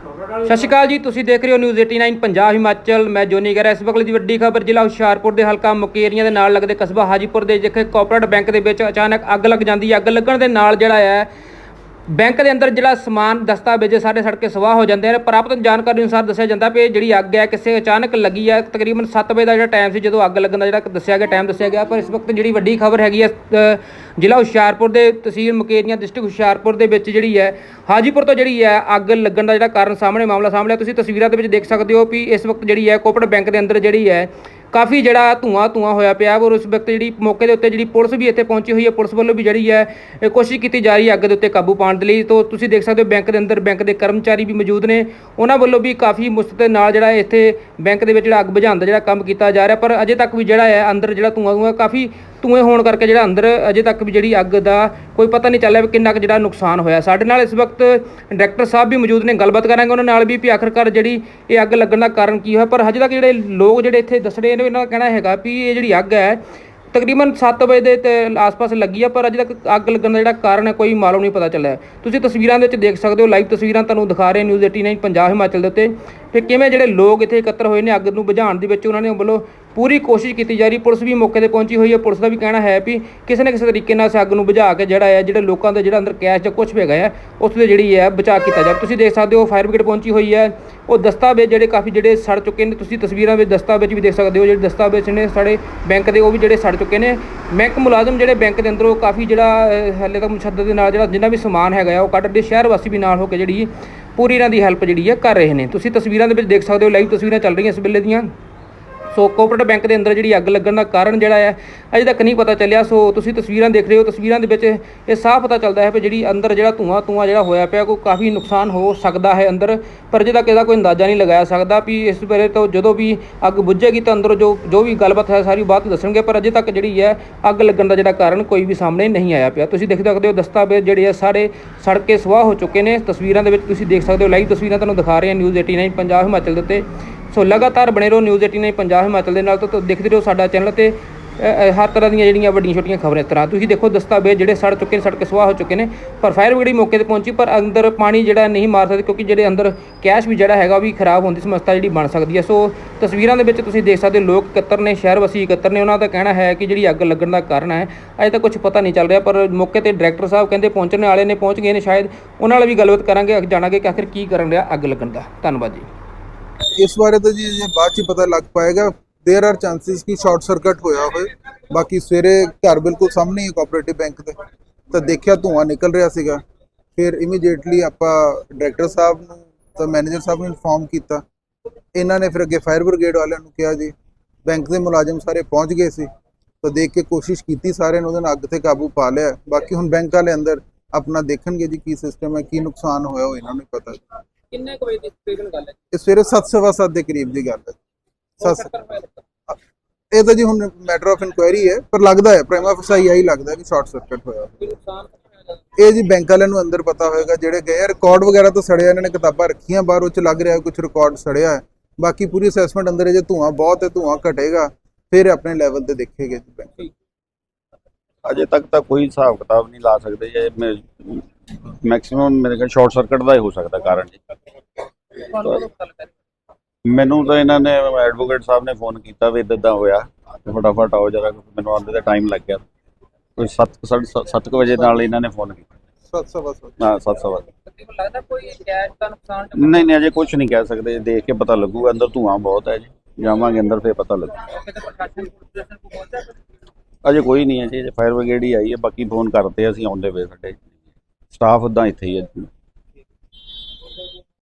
ਸਤਿ ਸ਼੍ਰੀ ਅਕਾਲ ਜੀ, ਤੁਸੀਂ ਦੇਖ ਰਹੇ ਹੋ ਨਿਊਜ਼ 89 ਪੰਜਾਬ ਹਿਮਾਚਲ। ਮੈਂ ਜੋਨੀ ਗੈਰਾ, ਇਸ ਵਕਤ ਦੀ ਵੱਡੀ ਖਬਰ, ਜ਼ਿਲ੍ਹਾ ਹੁਸ਼ਿਆਰਪੁਰ ਦੇ ਹਲਕਾ ਮੁਕੇਰੀਆਂ ਦੇ ਨਾਲ ਲੱਗਦੇ ਕਸਬਾ ਹਾਜੀਪੁਰ ਦੇ, ਜਿੱਥੇ ਕੋਆਪਰੇਟ ਬੈਂਕ ਦੇ ਵਿੱਚ ਅਚਾਨਕ ਅੱਗ ਲੱਗ ਜਾਂਦੀ ਹੈ। ਅੱਗ ਲੱਗਣ ਦੇ ਨਾਲ ਜਿਹੜਾ ਹੈ ਬੈਂਕ ਦੇ ਅੰਦਰ ਜਿਹੜਾ ਸਮਾਨ, ਦਸਤਾਵੇਜ਼ ਸਾਰੇ ਸੜ ਕੇ ਸਵਾਹ ਹੋ ਜਾਂਦੇ ਨੇ ਪ੍ਰਾਪਤ ਜਾਣਕਾਰੀ ਅਨੁਸਾਰ ਦੱਸਿਆ ਜਾਂਦਾ ਵੀ ਜਿਹੜੀ ਅੱਗ ਹੈ, ਕਿਸੇ ਅਚਾਨਕ ਲੱਗੀ ਹੈ, ਤਕਰੀਬਨ 7 ਵਜੇ ਦਾ ਜਿਹੜਾ ਟਾਈਮ ਸੀ, ਜਦੋਂ ਅੱਗ ਲੱਗਣ ਦਾ ਜਿਹੜਾ ਦੱਸਿਆ ਗਿਆ ਟਾਈਮ ਦੱਸਿਆ ਗਿਆ। ਪਰ ਇਸ ਵਕਤ ਜਿਹੜੀ ਵੱਡੀ ਖਬਰ ਹੈਗੀ ਹੈ ਜ਼ਿਲ੍ਹਾ ਹੁਸ਼ਿਆਰਪੁਰ ਦੇ ਤਹਿਸੀਲ ਮੁਕੇਰੀਆਂ ਡਿਸਟ੍ਰਿਕਟ ਹੁਸ਼ਿਆਰਪੁਰ ਦੇ ਵਿੱਚ ਜਿਹੜੀ ਹੈ, ਹਾਜੀਪੁਰ ਤੋਂ ਜਿਹੜੀ ਹੈ, ਅੱਗ ਲੱਗਣ ਦਾ ਜਿਹੜਾ ਕਾਰਨ ਸਾਹਮਣੇ ਮਾਮਲਾ ਸਾਹਮਣੇ ਤੁਸੀਂ ਤਸਵੀਰਾਂ ਦੇ ਵਿੱਚ ਦੇਖ ਸਕਦੇ ਹੋ ਵੀ ਇਸ ਵਕਤ ਜਿਹੜੀ ਹੈ ਕੋਪਰੇਟ ਬੈਂਕ ਦੇ ਅੰਦਰ ਜਿਹੜੀ ਹੈ, ਕਾਫੀ ਜਿਹੜਾ ਧੂਆਂ ਧੂਆਂ ਹੋਇਆ ਪਿਆ ਔਰ ਉਸ ਵਕਤ ਜਿਹੜੀ ਮੌਕੇ ਦੇ ਉੱਤੇ ਜਿਹੜੀ ਪੁਲਿਸ ਵੀ ਇੱਥੇ ਪਹੁੰਚੀ ਹੋਈ ਹੈ। ਪੁਲਿਸ ਵੱਲੋਂ ਵੀ ਜਿਹੜੀ ਹੈ ਕੋਸ਼ਿਸ਼ ਕੀਤੀ ਜਾ ਰਹੀ ਹੈ ਅੱਗ ਦੇ ਉੱਤੇ ਕਾਬੂ ਪਾਉਣ ਦੇ ਲਈ। ਤੋਂ ਤੁਸੀਂ ਦੇਖ ਸਕਦੇ ਹੋ ਬੈਂਕ ਦੇ ਅੰਦਰ ਬੈਂਕ ਦੇ ਕਰਮਚਾਰੀ ਵੀ ਮੌਜੂਦ ਨੇ। ਉਹਨਾਂ ਵੱਲੋਂ ਵੀ ਕਾਫੀ ਮੁਸ਼ਕਲ ਨਾਲ ਜਿਹੜਾ ਇੱਥੇ ਬੈਂਕ ਦੇ ਵਿੱਚ ਜਿਹੜਾ ਅੱਗ ਬੁਝਾਉਣ ਦਾ ਜਿਹੜਾ ਕੰਮ ਕੀਤਾ ਜਾ ਰਿਹਾ। ਪਰ ਅਜੇ ਤੱਕ ਵੀ ਜਿਹੜਾ ਹੈ, ਅੰਦਰ ਜਿਹੜਾ ਧੂਆਂ ਧੂਆਂ ਕਾਫੀ ਧੂਏ ਹੋਣ ਕਰਕੇ ਜਿਹੜਾ ਅੰਦਰ ਅਜੇ ਤੱਕ ਵੀ ਜਿਹੜੀ ਅੱਗ ਦਾ ਕੋਈ ਪਤਾ ਨਹੀਂ ਚੱਲਿਆ ਵੀ ਕਿੰਨਾ ਕੁ ਜਿਹੜਾ ਨੁਕਸਾਨ ਹੋਇਆ। ਸਾਡੇ ਨਾਲ ਇਸ ਵਕਤ ਡਾਇਰੈਕਟਰ ਸਾਹਿਬ ਵੀ ਮੌਜੂਦ ਨੇ, ਗੱਲਬਾਤ ਕਰਾਂਗੇ ਉਹਨਾਂ ਨਾਲ ਵੀ ਵੀ ਆਖਰਕਾਰ ਜਿਹੜੀ ਇਹ ਅੱਗ ਲੱਗਣ ਦਾ ਕਾਰਨ ਕੀ ਹੋਇਆ। ਪਰ ਹਜੇ ਤੱਕ ਜਿਹੜੇ ਲੋਕ ਜਿਹੜੇ ਇੱਥੇ ਦੱਸ ਰਹੇ ਨੇ ਇਹਨਾਂ ਦਾ ਕਹਿਣਾ ਹੈਗਾ ਵੀ ਇਹ ਜਿਹੜੀ ਅੱਗ ਹੈ, ਤਕਰੀਬਨ 7 ਵਜੇ ਦੇ ਆਸ-ਪਾਸ ਲੱਗੀ ਆ, ਪਰ ਅਜੇ ਤੱਕ ਅੱਗ ਲੱਗਣ ਦਾ ਜਿਹੜਾ ਕਾਰਨ ਹੈ, ਕੋਈ ਮਾਲੂਮ ਨਹੀਂ ਪਤਾ ਚੱਲਿਆ। ਤੁਸੀਂ ਤਸਵੀਰਾਂ ਦੇ ਵਿੱਚ ਦੇਖ ਸਕਦੇ ਹੋ, ਲਾਈਵ ਤਸਵੀਰਾਂ ਤੁਹਾਨੂੰ ਦਿਖਾ ਰਹੇ ਨਿਊਜ਼ 89 ਪੰਜਾਬ, ਹਿਮਾਚਲ ਦੇ ਉੱਤੇ। ਫਿਰ ਕਿਵੇਂ ਜਿਹੜੇ ਲੋਕ ਇੱਥੇ ਇਕੱਤਰ ਹੋਏ ਨੇ ਅੱਗ ਨੂੰ ਬੁਝਾਉਣ ਦੇ ਵਿੱਚ ਉਹਨਾਂ ਨੇ ਵੱਲੋਂ ਪੂਰੀ ਕੋਸ਼ਿਸ਼ ਕੀਤੀ ਜਾ ਰਹੀ ਪੁਲਿਸ ਵੀ ਮੌਕੇ ਤੇ ਪਹੁੰਚੀ ਹੋਈ ਹੈ ਪੁਲਿਸ ਦਾ ਵੀ ਕਹਿਣਾ ਹੈ ਵੀ ਕਿਸੇ ਨਾ ਕਿਸੇ ਤਰੀਕੇ ਨਾਲ ਇਸ ਅੱਗ ਨੂੰ ਬੁਝਾ ਕੇ ਜਿਹੜਾ ਹੈ ਜਿਹੜੇ ਲੋਕਾਂ ਦੇ ਜਿਹੜਾ ਅੰਦਰ ਕੈਸ਼ ਜਾਂ ਕੁਝ ਵੀ ਹੈਗਾ ਹੈ ਉਸ ਦੇ ਜਿਹੜੀ ਹੈ ਬਚਾਅ ਕੀਤਾ ਜਾਵੇ। ਤੁਸੀਂ ਦੇਖ ਸਕਦੇ ਹੋ ਫਾਇਰ ਬ੍ਰਿਗੇਡ ਪਹੁੰਚੀ ਹੋਈ ਹੈ। ਉਹ ਦਸਤਾਵੇਜ਼ ਜਿਹੜੇ ਕਾਫੀ ਜਿਹੜੇ ਸੜ ਚੁੱਕੇ ਨੇ ਤੁਸੀਂ ਤਸਵੀਰਾਂ ਵਿੱਚ ਦਸਤਾਵੇਜ਼ ਵੀ ਦੇਖ ਸਕਦੇ ਹੋ ਜਿਹੜੇ ਦਸਤਾਵੇਜ਼ ਨੇ ਸਾਡੇ ਬੈਂਕ ਦੇ ਉਹ ਵੀ ਜਿਹੜੇ ਸੜ ਚੁੱਕੇ ਨੇ। ਬੈਂਕ ਮੁਲਾਜ਼ਮ ਜਿਹੜੇ ਬੈਂਕ ਦੇ ਅੰਦਰੋਂ ਕਾਫੀ ਜਿਹੜਾ ਅਹ, ਹਾਲੇ ਤੱਕ ਮੁਸ਼ੱਦਦ ਦੇ ਨਾਲ ਜਿਹੜਾ ਜਿੰਨਾ ਵੀ ਸਮਾਨ ਹੈਗਾ ਆ ਉਹ ਕੱਢ ਦੇ ਸ਼ਹਿਰ ਵਾਸੀ ਵੀ ਨਾਲ ਹੋ ਕੇ ਜਿਹੜੀ ਪੂਰੀ ਇਹਨਾਂ ਦੀ ਹੈਲਪ ਜਿਹੜੀ ਹੈ ਕਰ ਰਹੇ ਨੇ। ਤੁਸੀਂ ਤਸਵੀਰਾਂ ਦੇ ਵਿੱਚ ਦੇਖ ਸਕਦੇ ਹੋ ਲਾਈਵ ਤਸਵੀਰਾਂ ਚੱਲ ਰਹੀਆਂ ਇਸ ਵੇਲੇ ਦੀਆਂ। ਸੋ ਕੋਆਪਰੇਟਿਵ ਬੈਂਕ ਦੇ ਅੰਦਰ ਜਿਹੜੀ ਅੱਗ ਲੱਗਣ ਦਾ ਕਾਰਨ ਜਿਹੜਾ ਹੈ, ਅਜੇ ਤੱਕ ਨਹੀਂ ਪਤਾ ਚੱਲਿਆ। ਸੋ ਤੁਸੀਂ ਤਸਵੀਰਾਂ ਦੇਖ ਰਹੇ ਹੋ, ਤਸਵੀਰਾਂ ਦੇ ਵਿੱਚ ਇਹ ਸਾਫ਼ ਪਤਾ ਚੱਲਦਾ ਹੈ ਕਿ ਜਿਹੜੀ ਅੰਦਰ ਜਿਹੜਾ ਧੂਆਂ ਧੂਆਂ ਜਿਹੜਾ ਹੋਇਆ ਪਿਆ, ਕੋਈ ਕਾਫੀ ਨੁਕਸਾਨ ਹੋ ਸਕਦਾ ਹੈ ਅੰਦਰ, ਪਰ ਅਜੇ ਤੱਕ ਇਹਦਾ ਕੋਈ ਅੰਦਾਜ਼ਾ ਨਹੀਂ ਲਗਾਇਆ ਸਕਦਾ ਵੀ ਇਸ ਬਾਰੇ ਤੋਂ ਜਦੋਂ ਵੀ ਅੱਗ ਬੁੱਝੇਗੀ ਤਾਂ ਅੰਦਰ ਜੋ ਜੋ ਵੀ ਗੱਲਬਾਤ ਹੈ ਸਾਰੀ ਬਾਤ ਦੱਸਣਗੇ, ਪਰ ਅਜੇ ਤੱਕ ਜਿਹੜੀ ਹੈ ਅੱਗ ਲੱਗਣ ਦਾ ਜਿਹੜਾ ਕਾਰਨ ਕੋਈ ਵੀ ਸਾਹਮਣੇ ਨਹੀਂ ਆਇਆ ਪਿਆ। ਤੁਸੀਂ ਦੇਖ ਸਕਦੇ ਹੋ ਦਸਤਾਵੇਜ਼ ਜਿਹੜੇ ਆ ਸਾਰੇ ਸੜ ਕੇ ਸਵਾਹ ਹੋ ਚੁੱਕੇ ਨੇ। ਤਸਵੀਰਾਂ ਦੇ ਵਿੱਚ ਤੁਸੀਂ ਦੇਖ ਸਕਦੇ ਹੋ, ਲਾਈਵ ਤਸਵੀਰਾਂ ਤੁਹਾਨੂੰ ਦਿਖਾ ਰਹੇ ਹਾਂ। ਨਿਊਜ਼ 89 ਪੰਜਾਬ, ਹਿਮਾਚਲ ਦੇ ਉੱਤੇ। ਸੋ ਲਗਾਤਾਰ ਬਣੇ ਰਹੋ ਨਿਊਜ਼ 89 ਪੰਜਾਬ ਹਿਮਾਚਲ ਦੇ ਨਾਲ ਤਾਂ ਦੇਖਦੇ ਰਹੋ ਸਾਡਾ ਚੈਨਲ ਤੇ ਹਰ ਤਰ੍ਹਾਂ ਦੀਆਂ ਜਿਹੜੀਆਂ ਵੱਡੀਆਂ ਛੋਟੀਆਂ ਖਬਰਾਂ ਇਸ ਤਰ੍ਹਾਂ। ਤੁਸੀਂ ਦੇਖੋ ਦਸਤਾਵੇਜ਼ ਜਿਹੜੇ ਸੜ ਚੁੱਕੇ ਨੇ, ਸੜਕ ਸਵਾਹ ਹੋ ਚੁੱਕੇ ਨੇ, ਪਰ ਫਾਇਰ ਬ੍ਰਿਗੇਡ ਮੌਕੇ ਤੇ ਪਹੁੰਚੀ, ਪਰ ਅੰਦਰ ਪਾਣੀ ਜਿਹੜਾ ਨਹੀਂ ਮਾਰ ਸਕਦੇ ਕਿਉਂਕਿ ਜਿਹੜੇ ਅੰਦਰ ਕੈਸ਼ ਵੀ ਜਿਹੜਾ ਹੈਗਾ ਵੀ ਖਰਾਬ ਹੋਣ ਦੀ ਸਮੱਸਿਆ ਜਿਹੜੀ ਬਣ ਸਕਦੀ ਹੈ। ਸੋ ਤਸਵੀਰਾਂ ਦੇ ਵਿੱਚ ਤੁਸੀਂ ਦੇਖ ਸਕਦੇ ਹੋ ਲੋਕ ਇਕੱਤਰ ਨੇ, ਸ਼ਹਿਰ ਵਸੀ ਇਕੱਤਰ ਨੇ, ਉਹਨਾਂ ਦਾ ਕਹਿਣਾ ਹੈ ਕਿ ਜਿਹੜੀ ਅੱਗ ਲੱਗਣ ਦਾ ਕਾਰਨ ਹੈ, ਅਜੇ ਤੱਕ ਕੁਝ ਪਤਾ ਨਹੀਂ ਚੱਲ ਰਿਹਾ, ਪਰ ਮੌਕੇ ਤੇ ਡਾਇਰੈਕਟਰ ਸਾਹਿਬ ਕਹਿੰਦੇ ਪਹੁੰਚਣ ਵਾਲੇ ਨੇ, ਪਹੁੰਚ ਗਏ ਨੇ, ਸ਼ਾਇਦ ਉਹਨਾਂ ਨਾਲ ਵੀ ਗੱਲਬਾਤ ਕਰਾਂਗੇ, ਜਾਣਾਂਗੇ ਕਿ ਆਖਿਰ ਕੀ ਕਰਨ ਰਿਹਾ ਅੱਗ ਲੱਗਣ ਦਾ। ਧੰਨਵਾਦ ਜੀ। ਇਸ ਬਾਰੇ ਤਾਂ ਜੀ ਇਹ ਬਾਅਦ ਚ ਹੀ ਪਤਾ ਲੱਗ ਪਾਏਗਾ देयर आर ਚਾਂਸਸ ਕਿ ਸ਼ਾਰਟ ਸਰਕਟ ਹੋਇਆ ਹੋਵੇ ਬਾਕੀ ਸਵੇਰੇ ਘਰ ਬਿਲਕੁਲ ਸਾਹਮਣੇ ਹੀ ਕੋਆਪਰੇਟਿਵ ਬੈਂਕ ਦੇ ਤਾਂ ਦੇਖਿਆ ਧੂੰਆਂ ਨਿਕਲ ਰਿਹਾ ਸੀਗਾ ਫਿਰ ਇਮੀਡੀਏਟਲੀ ਆਪਾਂ ਡਾਇਰੈਕਟਰ ਸਾਹਿਬ ਨੂੰ ਤਾਂ ਮੈਨੇਜਰ ਸਾਹਿਬ ਨੂੰ ਇਨਫੋਰਮ ਕੀਤਾ ਇਹਨਾਂ ਨੇ ਫਿਰ ਅੱਗੇ ਫਾਇਰ ਬ੍ਰਿਗੇਡ ਵਾਲਿਆਂ ਨੂੰ ਕਿਹਾ ਜੀ ਬੈਂਕ ਦੇ ਮੁਲਾਜ਼ਮ ਸਾਰੇ ਪਹੁੰਚ ਗਏ ਸੀ ਤਾਂ ਦੇਖ ਕੇ ਕੋਸ਼ਿਸ਼ ਕੀਤੀ ਸਾਰਿਆਂ ਨੇ ਉਹਦੇ ਨਾਲ ਅੱਗ ਤੇ ਕਾਬੂ ਪਾ ਲਿਆ ਬਾਕੀ ਹੁਣ ਬੈਂਕ ਵਾਲੇ ਅੰਦਰ ਆਪਣਾ ਦੇਖਣਗੇ ਜੀ ਕੀ ਸਿਸਟਮ ਹੈ ਕੀ ਨੁਕਸਾਨ ਹੋਇਆ ਉਹ ਇਹਨਾਂ ਨੂੰ ਹੀ ਪਤਾ ਕਿੰਨੇ ਕੁ ਵਜੇ ਦੀ ਤਕਰੀਬਨ ਗੱਲ ਹੈ? ਇਹ ਸਵੇਰੇ 7:30 ਦੇ ਕਰੀਬ ਦੀ ਗੱਲ ਹੈ। ਇਹ ਤਾਂ ਜੀ ਹੁਣ ਮੈਟਰ ਆਫ ਇਨਕੁਆਇਰੀ ਹੈ ਪਰ ਲੱਗਦਾ ਹੈ ਪ੍ਰਾਈਮਾ ਫਸਾਈ ਆਈ ਲੱਗਦਾ ਕਿ ਸ਼ਾਰਟ ਸਰਕਟ ਹੋਇਆ। ਇਹ ਜੀ ਬੈਂਕ ਵਾਲਿਆਂ ਨੂੰ ਅੰਦਰ ਪਤਾ ਹੋਏਗਾ ਜਿਹੜੇ ਗਏ ਰਿਕਾਰਡ ਵਗੈਰਾ ਤਾਂ ਸੜਿਆ ਇਹਨਾਂ ਨੇ ਕਿਤਾਬਾਂ ਰੱਖੀਆਂ ਬਾਹਰ ਉਹ ਚ ਲੱਗ ਰਿਹਾ ਕੁਝ ਰਿਕਾਰਡ ਸੜਿਆ ਹੈ। ਬਾਕੀ ਪੂਰੀ ਅਸੈਸਮੈਂਟ ਅੰਦਰ ਹੈ ਜੇ ਧੂਆਂ ਬਹੁਤ ਹੈ ਧੂਆਂ ਘਟੇਗਾ ਫਿਰ ਆਪਣੇ ਲੈਵਲ ਤੇ ਦੇਖੇਗੇ ਜੀ ਬੈਂਕ ਅਜੇ ਤੱਕ ਤਾਂ ਕੋਈ ਹਿਸਾਬ ਕਿਤਾਬ ਨਹੀਂ ਲਾ ਸਕਦੇ ਜੇ ਮੈਕਸਿਮਮ ਮੇਰੇ ਖਿਆਲ ਸ਼ਾਰਟ ਸਰਕਟ ਦਾ ਹੀ ਹੋ ਸਕਦਾ ਕਾਰਨ ਜੀ। ਮੈਨੂੰ ਤਾਂ ਇਹਨਾਂ ਨੇ ਐਡਵੋਕੇਟ ਸਾਹਿਬ ਨੇ ਫੋਨ ਕੀਤਾ ਵੀ ਇਦਾਂ ਹੋਇਆ ਤੇ ਫਟਾਫਟ ਆਓ ਜਰਾ ਮੈਨੂੰ ਆਉਂਦੇ ਦਾ ਟਾਈਮ ਲੱਗ ਗਿਆ। ਕੋਈ 7 7 ਵਜੇ ਨਾਲ ਇਹਨਾਂ ਨੇ ਫੋਨ ਕੀਤਾ। 7:30 ਹਾਂ 7 ਸਵਾ ਲੱਗਦਾ ਕੋਈ ਕੈਸ਼ ਦਾ ਨੁਕਸਾਨ ਨਹੀਂ ਨਹੀਂ ਅਜੇ ਕੁਝ ਨਹੀਂ ਕਹਿ ਸਕਦੇ। ਦੇਖ ਕੇ ਪਤਾ ਲੱਗੂਗਾ ਅੰਦਰ ਧੂਆਂ ਬਹੁਤ ਹੈ ਜੀ। ਜਾਵਾਂਗੇ ਅੰਦਰ ਫੇਰ ਪਤਾ ਲੱਗੂ। ਅਜੇ ਕੋਈ ਨਹੀਂ ਹੈ ਜੀ ਫਾਇਰ ਬ੍ਰਿਗੇਡ ਹੀ ਆਈ ਹੈ ਬਾਕੀ ਫੋਨ ਕਰਦੇ ਅਸੀਂ ਆਉਂਦੇ ਵੇ ਸਾਡੇ। ਸਟਾਫ ਉਦਾਂ ਇੱਥੇ ਹੀ ਹੈ